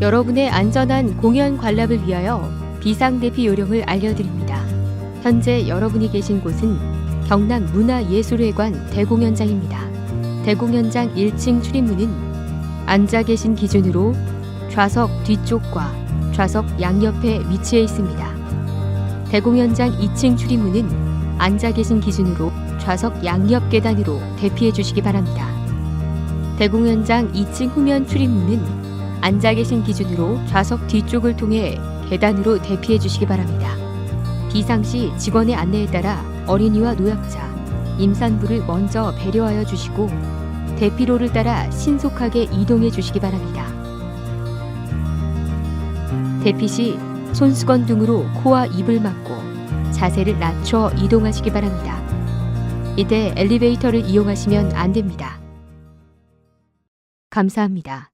여러분의 안전한 공연 관람을 위하여 비상대피 요령을 알려드립니다. 현재 여러분이 계신 곳은 경남 문화예술회관 대공연장입니다. 대공연장 1층 출입문은 앉아 계신 기준으로 좌석 뒤쪽과 좌석 양옆에 위치해 있습니다. 대공연장 2층 출입문은 앉아 계신 기준으로 좌석 양옆 계단으로 대피해 주시기 바랍니다. 대공연장 2층 후면 출입문은 앉아 계신 기준으로 좌석 뒤쪽을 통해 계단으로 대피해 주시기 바랍니다. 비상시 직원의 안내에 따라 어린이와 노약자, 임산부를 먼저 배려하여 주시고 대피로를 따라 신속하게 이동해 주시기 바랍니다. 대피 시 손수건 등으로 코와 입을 막고 자세를 낮춰 이동하시기 바랍니다. 이때 엘리베이터를 이용하시면 안 됩니다. 감사합니다.